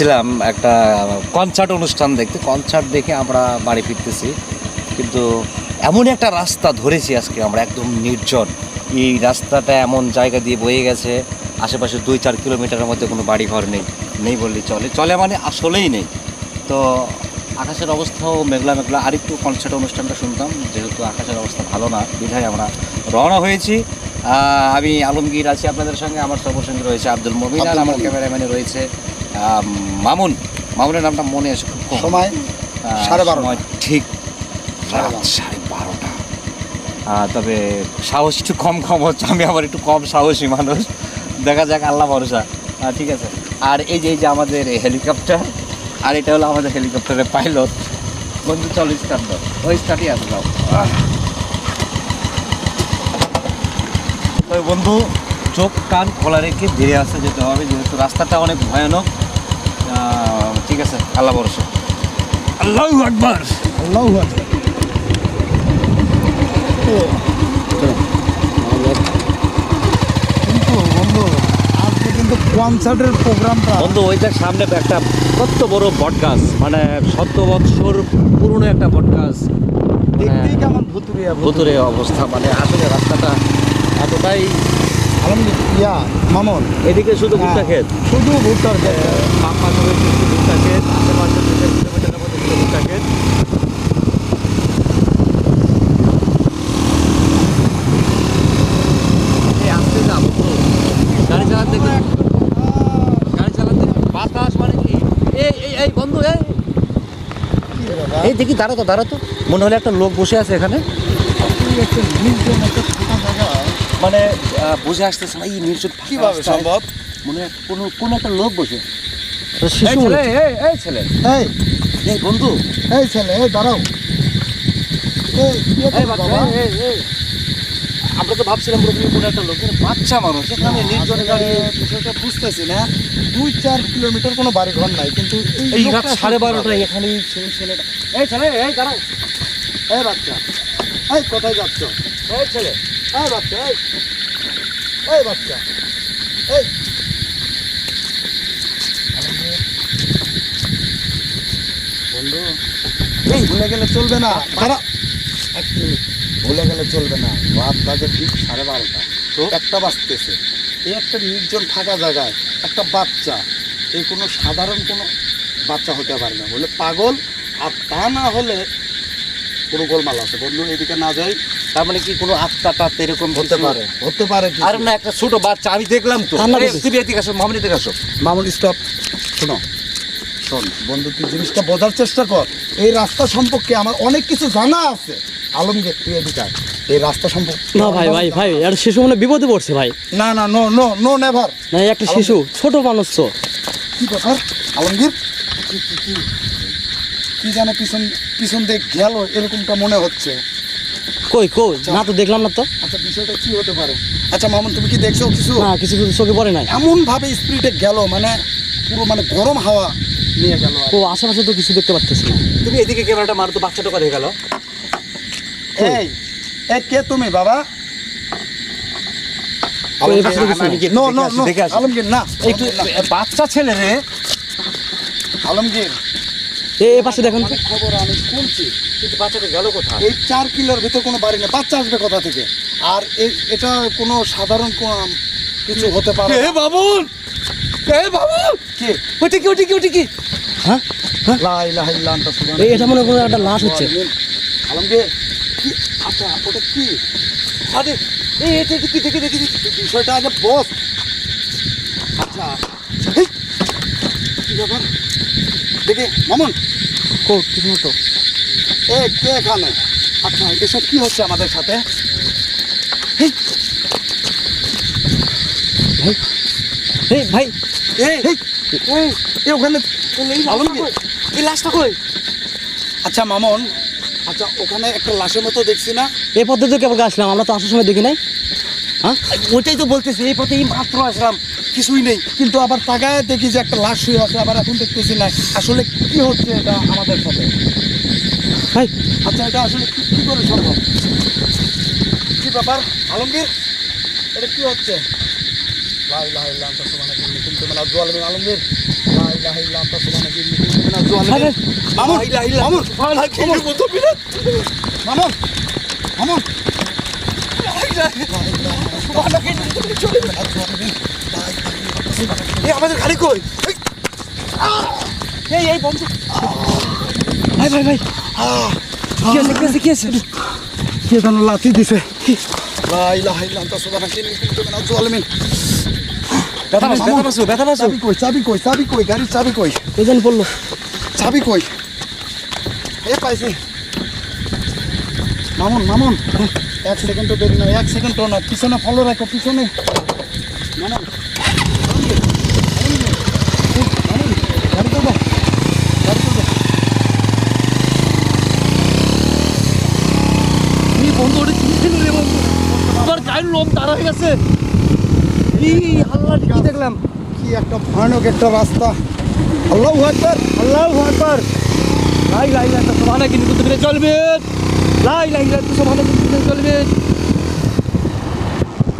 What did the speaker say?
ছিলাম একটা কনসার্ট অনুষ্ঠান দেখতে। কনসার্ট দেখে আমরা বাড়ি ফিরতেছি। কিন্তু এমন একটা রাস্তা ধরেছি আজকে আমরা একদম নির্জন। এই রাস্তাটা এমন জায়গা দিয়ে বয়ে গেছে আশেপাশে দুই চার কিলোমিটারের মধ্যে কোনো বাড়ি ঘর নেই। নেই বললে চলে। চলে মানে আসলেই নেই। তো আকাশের অবস্থাও মেঘলা মেঘলা। আরেকটু কনসার্ট অনুষ্ঠানটা শুনতাম যেহেতু আকাশের অবস্থা ভালো না বিধায় আমরা রওনা হয়েছি। আমি আলমগীর আছি আপনাদের সঙ্গে আমার সর্বসঙ্গে রয়েছে আব্দুল মমিন আর আমার। ক্যামেরাম্যানে রয়েছে মামুন মামুনের নামটা মনে আছে খুব কম। সময় সাড়ে বারো ঠিক সাড়ে রাত বারোটা। সাড়ে বারোটা। তবে সাহস একটু কম কম হচ্ছে আমি আবার একটু কম সাহসী মানুষ। দেখা যাক আল্লাহ ভরসা। ঠিক আছে। আর এই যে এই যে আমাদের হেলিকপ্টার আর এটা হলো আমাদের হেলিকপ্টারের পাইলট। বন্ধু চলো স্টার্ট দাও। ওই স্টার্টই তবে বন্ধু চোখ কান খোলা রেখে ধীরে আসতে যেতে হবে যেহেতু রাস্তাটা অনেক ভয়ানক। ঠিক আছে আল্লাহ ভরসা। আল্লাহ আকবার। আল্লাহ কিন্তু বন্ধু আজকে কিন্তু কনসার্টের প্রোগ্রামটা বন্ধু ওইটার সামনে একটা কত বড় বটগাছ মানে শত বৎসর পুরনো একটা বটগাছ দেখতেই কেমন ভুতুরিয়া ভুতুরে অবস্থা মানে আসলে রাস্তাটা এতটাই ইয়া মামন। এদিকে শুধু ভুট্টা ক্ষেত শুধু ভুট্টার ক্ষেত বাম পাশে রয়েছে শুধু ভুট্টা ক্ষেত আশেপাশে দু কিলোমিটারের মধ্যে শুধু ভুট্টা ক্ষেত এই আসতে গাড়ি চালাতে গাড়ি চালাতে বাতাস মানে কি? এই এই এই বন্ধু এই। কি রে এই দেখি দাঁড়া তো দাঁড়া তো। মনে হলো একটা লোক বসে আছে এখানে এই একটা নির্জন একটা ফাঁকা জায়গা মানে বুঝে আসতেছে না এই নির্জন কীভাবে সম্ভব? মনে কোনো কোনো একটা লোক বসে। এই ছেলে এই এই ছেলে। এই। এই বন্ধু। এই ছেলে এই দাঁড়াও। এই এই বাবা? এই, এই, এই। আমরা তো ভাবছিলাম প্রথমে কোনো একটা লোকের বাচ্চা মানুষ এখানে নির্জনে দাঁড়িয়ে বিষয়টা বুঝতেছি না। দুই চার কিলোমিটার কোনো বাড়ি ঘর নাই কিন্তু এই রাত সাড়ে বারোটায় এখানে সেই ছেলেটা এই ছেলে এই দাঁড়াও। এই বাচ্চা। এই কোথায় যাচ্ছ? এই ছেলে। এই বাচ্চা এই। এই বাচ্চা এই। বন্ধু এই ভুলে গেলে চলবে না। দাঁড়া। এক মিনিট। ভুলে গেলে চলবে না। রাত বাজে ঠিক সাড়ে বারোটা। তো? একটা বাজতেছে। এই একটা নির্জন ফাঁকা জায়গায় একটা বাচ্চা। এই কোনো সাধারণ কোনো বাচ্চা হতে পারে না। বলে পাগল। আর তা না হলে কোনো গোলমাল আছে। বন্ধু এদিকে না যাই। তার মানে কি কোনো আত্মা টাত এরকম হতে পারে হতে পারে। আর না একটা ছোট বাচ্চা আমি দেখলাম তো। তুমি এদিকে আসো মামনি এদিকে আসো। মামুন স্টপ শোনো। শোন বন্ধু তুই জিনিসটা বোঝার চেষ্টা কর। এই রাস্তা সম্পর্কে আমার অনেক কিছু জানা আছে। আলমগীর তুই এদিকে এই রাস্তা সম্পর্কে না ভাই ভাই ভাই আর শিশু মানে বিপদে পড়ছে ভাই। না না নো নো নো নেভার না একটা শিশু ছোট মানুষ তো। কি কথা আলমগীর? কি যেন পিছন পিছন দিক গেল এরকমটা মনে হচ্ছে? কই কই? না তো দেখলাম না তো। আচ্ছা বিষয়টা কি হতে পারে? আচ্ছা মামুন তুমি কি দেখছ কিছু? না কিছু কিছু চোখে পড়ে নাই। এমন ভাবে স্পিডে গেল মানে পুরো মানে গরম হাওয়া নিয়ে গেল ও আশেপাশে তো কিছু দেখতে পাচ্ছিস না। তুমি এদিকে ক্যামেরাটা মারো তো বাচ্চাটা কোথায় গেল। এই এই কে তুমি বাবা? ওই এই পাশে তো কিছু আমি নাই। কি- নো নো দেখে আসি, নো দেখে আসি। আলমগীর না একটু বাচ্চা ছেলে রে। আলমগীর। এই পাশে দেখেন। তো। খবর আমি শুনছি। কিন্তু বাচ্চাটা গেল কোথায়? এই চার কিলোর ভিতর কোনো বাড়ি নেই। বাচ্চা আসবে কোথা থেকে? আর এই এটা কোনো সাধারণ কোনো কিছু হতে পারে এ বাবুল? এ বাবুল? কি? ওটা কি ওটা কি ওটা কি হ্যাঁ? লা ইলাহা ইল্লা আনতা সুবহানাক। এটা মনে করো একটা লাশ হচ্ছে। আলমগীর কি? আচ্ছা ওটা কি? আরে এই এটা কি দেখি দেখি বিষয়টা আগে বস। আচ্ছা কি ব্যাপার? দেখি মামুন। কো কিছু না তো এ কে এখানে? আচ্ছা এসব কি হচ্ছে আমাদের সাথে? ভাই ভাই ওখানে এই লাশটা কই? আচ্ছা মামুন আচ্ছা ওখানে একটা লাশের মতো দেখছি না। এই পথে পদ্ধতি কেবল আসলাম আমরা তো আসার সময় দেখি নাই। হ্যাঁ? ওইটাই তো বলতেছি এই পথে মাত্র আসলাম কিছুই নেই। কিন্তু আবার তাকায় দেখি যে একটা লাশ শুয়ে আছে আবার এখন দেখতেছি না। আসলে কি হচ্ছে এটা আমাদের সাথে? ভাই। আচ্ছা এটা আসলে কী করে সম্ভব? কী ব্যাপার? আলমগীর এটা কী হচ্ছে? লাই লাই লাম তা সুবানা কি আলমগীর। লাই লাই লাম তা সুবানা না জোয়াল মিন মামুন লাই লাই লাম মামুন আমাদের গাড়ি কই? এই এই বন্ধু। ভাই ভাই ভাই। কি আছে কি আছে কি যেন লাথি দিছে লা ইলাহা ইল্লা আনতা সুবহানাকা ইন্নী কুনতু মিনাজ জালিমিন ব্যথা পাচ্ছ ব্যথা পাচ্ছ ব্যথা পাচ্ছ চাবি কই চাবি কই চাবি কই গাড়ির চাবি কই কে জানি বলল? চাবি কই এ পাইছি। মামুন মামুন। এক সেকেন্ডও দেরি না এক সেকেন্ডও না। পিছনে ফলো রাখো পিছনে। মামুন, গাড়ি করব গাড়ি করব এই বন্ধু ওটা কি ছিল রে বন্ধু গায়ের তারা হয়ে গেছে। এই আল্লাহ কি দেখলাম? কি একটা ভয়ানক একটা রাস্তা। আল্লাহ একবার আল্লাহ আকবার। লাই লাই লাই, তো ইন্নী কিন্তু মিনাজ জালিমিন লাই লাই লাই, তো সমানে কিন্তু চলবে।